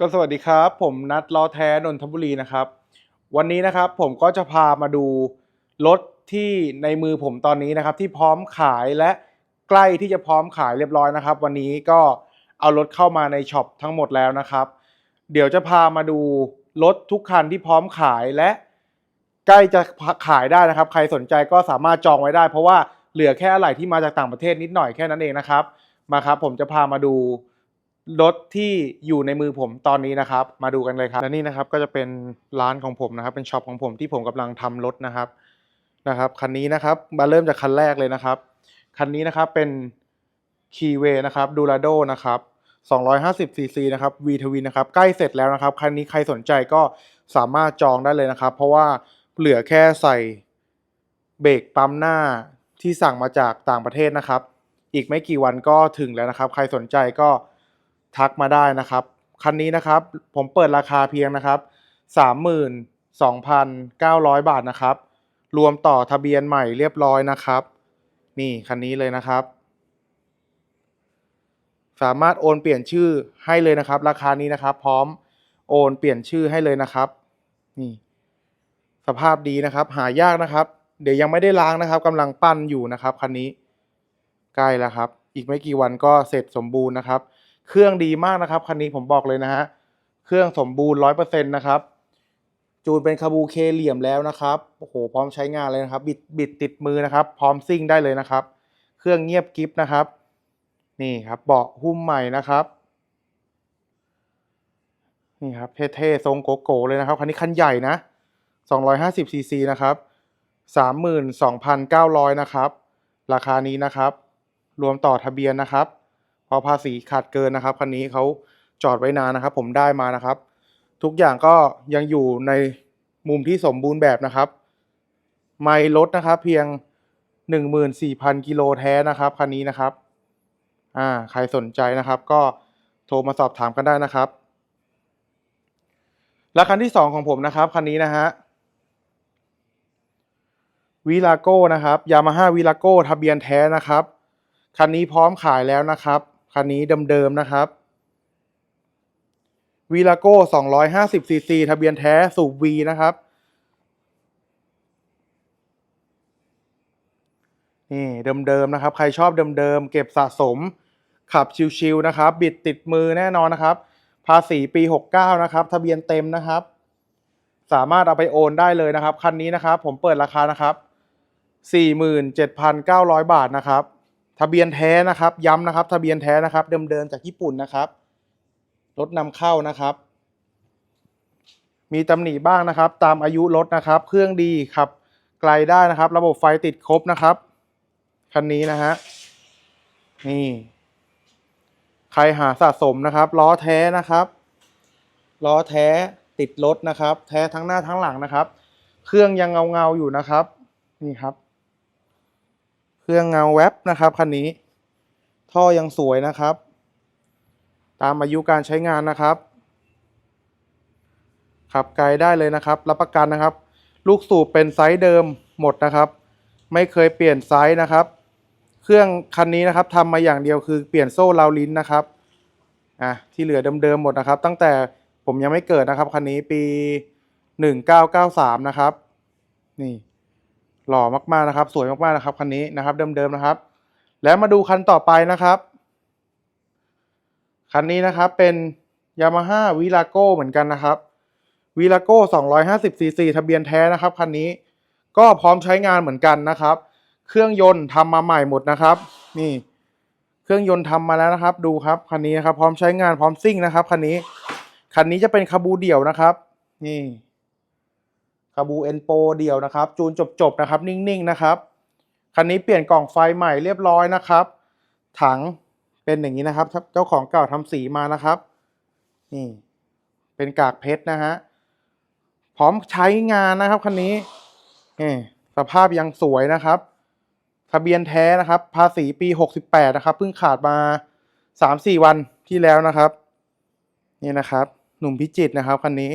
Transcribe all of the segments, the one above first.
ก็สวัสดีครับ ผมนัดล้อแท้นนทบุรีนะครับ วันนี้นะครับผมก็จะพามาดูรถที่ในมือผมตอนนี้นะครับ ที่พร้อมขายและใกล้ที่จะพร้อมขายเรียบร้อยนะครับ วันนี้ก็เอารถเข้ามาในช็อปทั้งหมดแล้วนะครับ เดี๋ยวจะพามาดูรถทุกคันที่พร้อมขายและ ใกล้จะขายได้นะครับ ใครสนใจก็สามารถจองไว้ได้ เพราะว่าเหลือแค่อะไหล่ที่มาจากต่างประเทศนิดหน่อยแค่นั้นเองนะครับมาครับ ผมจะพามาดู รถที่อยู่ในมือผมตอนนี้นะครับ มาดูกันเลยครับและนี่นะครับก็จะเป็นร้านของผมนะครับ เป็นช็อปของผมที่ผมกำลังทำรถนะครับนะครับคันนี้นะครับมาเริ่มจากคันแรกเลยนะครับ คันนี้นะครับเป็น k e y w a y นะครับดู r a d o นะครับ250 cc นะครับ V ทวินนะครับ ใกล้เสร็จแล้วนะครับ คันนี้ใครสนใจก็สามารถจองได้เลยนะครับ เพราะว่าเหลือแค่ใส่เบรกปั๊มหน้าที่สั่งมาจากต่างประเทศนะครับ อีกไม่กี่วันก็ถึงแล้วนะครับ ใครสนใจก็ ทักมาได้นะครับ คันนี้นะครับผมเปิดราคาเพียงนะครับ 32,900 บาทนะครับ รวมต่อทะเบียนใหม่เรียบร้อยนะครับ นี่คันนี้เลยนะครับ สามารถโอนเปลี่ยนชื่อให้เลยนะครับ ราคานี้นะครับ พร้อมโอนเปลี่ยนชื่อให้เลยนะครับ นี่ สภาพดีนะครับ หายากนะครับ เดี๋ยวยังไม่ได้ล้างนะครับกำลังปั้นอยู่นะครับคันนี้ใกล้แล้วครับ อีกไม่กี่วันก็เสร็จสมบูรณ์นะครับ เครื่องดีมากนะครับคันนี้ผมบอกเลยนะฮะเครื่องสมบูรณ์ร้อยเปอร์เซ็นต์นะครับจูนเป็นคาบูเคเหลี่ยมแล้วนะครับโอ้โหพร้อมใช้งานเลยนะครับ บิดบิดติดมือนะครับ พร้อมซิ่งได้เลยนะครับ เครื่องเงียบกิฟนะครับ นี่ครับเบาะหุ้มใหม่นะครับนี่ครับเท่ๆทรงโกโก้เลยนะครับคันนี้คันใหญ่นะ250ซีซีนะครับ32,900นะครับ ราคานี้นะครับ รวมต่อทะเบียนนะครับ พราะภาษีขาดเกินนะครับคันนี้เขาจอดไว้นานนะครับ ผมได้มานะครับ ทุกอย่างก็ยังอยู่ในมุมที่สมบูรณ์แบบนะครับ ไม่ลดนะครับ เพียง 14,000กิโลแท้นะครับคันนี้นะครับอ่าใครสนใจนะครับ ก็โทรมาสอบถามกันได้นะครับ และคันที่สองของผมนะครับคันนี้นะฮะวีลาโก้นะครับยามาฮ่าวีลาโก้ทะเบียนแท้นะครับ คันนี้พร้อมขายแล้วนะครับ คันนี้เดิมๆนะครับวีลาโก้250ซีซีทะเบียนแท้สูบวีนะครับ นี่เดิมๆนะครับ ใครชอบเดิมๆเก็บสะสม ขับชิวๆนะครับ บิดติดมือแน่นอนนะครับ ภาษีปี 69 นะครับ ทะเบียนเต็มนะครับ สามารถเอาไปโอนได้เลยนะครับ คันนี้นะครับ ผมเปิดราคานะครับ 47,900 บาทนะครับ ทะเบียนแท้นะครับ ย้ำนะครับ ทะเบียนแท้นะครับเดิมๆจากญี่ปุ่นนะครับรถนำเข้านะครับ มีตำหนิบ้างนะครับ ตามอายุรถนะครับ เครื่องดีครับไกลได้นะครับ ระบบไฟติดครบนะครับคันนี้นะฮะนี่ใครหาสะสมนะครับล้อแท้นะครับล้อแท้ติดรถนะครับ แท้ทั้งหน้าทั้งหลังนะครับ เครื่องยังเงาเงาๆอยู่นะครับ นี่ครับ เครื่องเงาแว็บนะครับคันนี้ ท่อยังสวยนะครับ ตามอายุการใช้งานนะครับ ขับไกลได้เลยนะครับ รับประกันนะครับ ลูกสูบเป็นไซส์เดิมหมดนะครับ ไม่เคยเปลี่ยนไซส์นะครับ เครื่องคันนี้นะครับทำมาอย่างเดียวคือเปลี่ยนโซ่ราวลิ้นนะครับอะที่เหลือเดิมๆหมดนะครับ ตั้งแต่ผมยังไม่เกิดนะครับคันนี้ปี 1993 นะครับ นี่ หล่อมากๆนะครับ สวยมากๆนะครับคันนี้นะครับ เดิมๆนะครับ แล้วมาดูคันต่อไปนะครับ คันนี้นะครับเป็น Yamaha v i l a g o เหมือนกันนะครับ v i l a g o 250 cc ทะเบียนแท้นะครับคันนี้ก็พร้อมใช้งานเหมือนกันนะครับ เครื่องยนต์ทำมาใหม่หมดนะครับ นี่ เครื่องยนต์ทำมาแล้วนะครับ ดูครับคันนี้นะครับ พร้อมใช้งานพร้อมซิ่งนะครับคันนี้คันนี้จะเป็นคาบูเดี่ยวนะครับ นี่ คาบูเอ็นโปเดี่ยวนะครับ จูนจบๆนะครับ นิ่งๆนะครับ คันนี้เปลี่ยนกล่องไฟใหม่เรียบร้อยนะครับ ถังเป็นอย่างนี้นะครับ เจ้าของเก่าทำสีมานะครับ นี่เป็นกากเพชรนะฮะ พร้อมใช้งานนะครับคันนี้นี่สภาพยังสวยนะครับ ทะเบียนแท้นะครับ ภาษีปี 68 นะครับ เพิ่งขาดมา 3-4 วันที่แล้วนะครับ นี่นะครับ หนุ่มพิจิตรนะครับคันนี้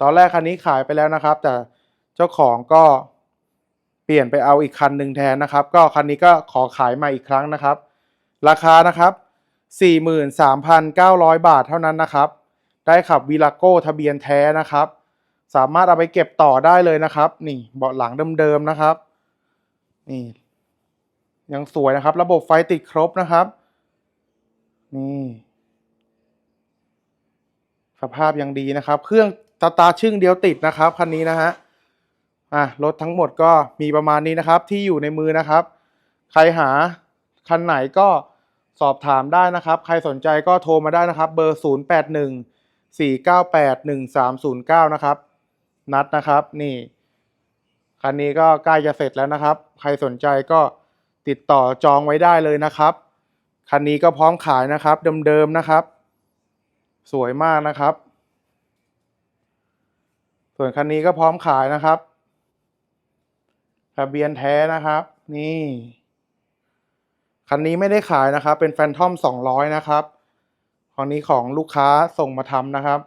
ตอนแรกคันนี้ขายไปแล้วนะครับ แต่เจ้าของก็เปลี่ยนไปเอาอีกคันหนึ่งแทนนะครับ ก็คันนี้ก็ขอขายมาอีกครั้งนะครับ ราคานะครับ 43,900 บาทเท่านั้นนะครับ ได้ขับวีลาโก้ทะเบียนแท้นะครับ สามารถเอาไปเก็บต่อได้เลยนะครับ นี่เบาะหลังเดิมๆนะครับ นี่ ยังสวยนะครับ ระบบไฟติดครบนะครับ นี่สภาพยังดีนะครับ เครื่อง ตาร์ทชึ่งเดียวติดนะครับคันนี้นะฮะอะรถทั้งหมดก็มีประมาณนี้นะครับที่อยู่ในมือนะครับ ใครหาคันไหนก็สอบถามได้นะครับ ใครสนใจก็โทรมาได้นะครับ เบอร์ 0 8 1 4 9 8 1 3 0 9 นะครับ นัดนะครับนี่ คันนี้ก็ใกล้จะเสร็จแล้วนะครับ ใครสนใจก็ติดต่อจองไว้ได้เลยนะครับ คันนี้ก็พร้อมขายนะครับ เดิมๆนะครับ สวยมากนะครับ ส่วนคันนี้ก็พร้อมขายนะครับทะเบียนแท้นะครับ นี่ คันนี้ไม่ได้ขายนะครับ เป็นแฟนทอมสองร้อยนะครับคันนี้ของลูกค้าส่งมาทำนะครับ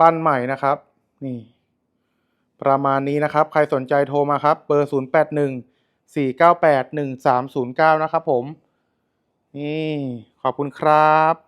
ปั้นใหม่นะครับ นี่ ประมาณนี้นะครับ ใครสนใจโทรมาครับ เบอร์0 8 1 4 9 8 1 3 0 9นะครับผม นี่ ขอบคุณครับ